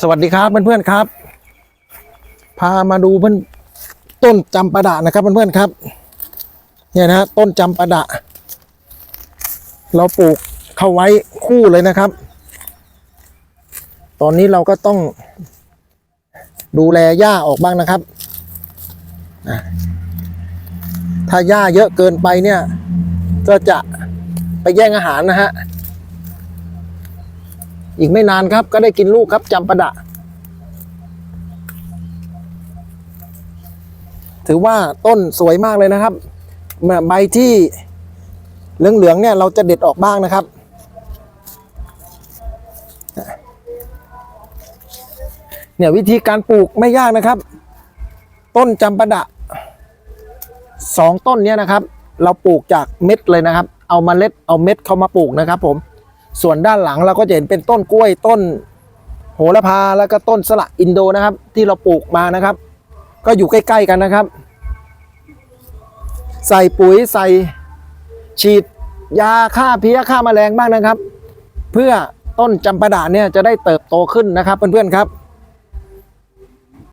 สวัสดีครับเพื่อนๆครับ พามาดูเพื่อนต้นจำปาดะนะครับเพื่อนๆครับ เนี่ยนะต้นจำปาดะ เราปลูกเข้าไว้คู่เลยนะครับ ตอนนี้เราก็ต้องดูแลหญ้าออกบ้างนะครับ ถ้าหญ้าเยอะเกินไปเนี่ย ก็จะไปแย่งอาหารนะฮะ อีกไม่นานครับก็ได้กินลูกครับจำปาดะ ถือว่าต้นสวยมากเลยนะครับใบที่เหลืองๆเนี่ยเราจะเด็ดออกบ้างนะครับ เนี่ยวิธีการปลูกไม่ยากนะครับ ต้นจำปาดะสองต้นเนี่ยนะครับ เราปลูกจากเม็ดเลยนะครับ เอามาเล็ดเอาเม็ดเข้ามาปลูกนะครับผม ส่วนด้านหลังเราก็จะเห็นเป็นต้นกล้วยต้น โหระพาแล้วก็ต้นสละอินโดนะครับ ที่เราปลูกมานะครับ ก็อยู่ใกล้ ๆ กันนะครับ ใส่ปุ๋ยใส่ฉีดยาฆ่าเพี้ยฆ่าแมลงบ้างนะครับ เพื่อต้นจำปาดาเนี่ยจะได้เติบโตขึ้นนะครับเพื่อนๆครับ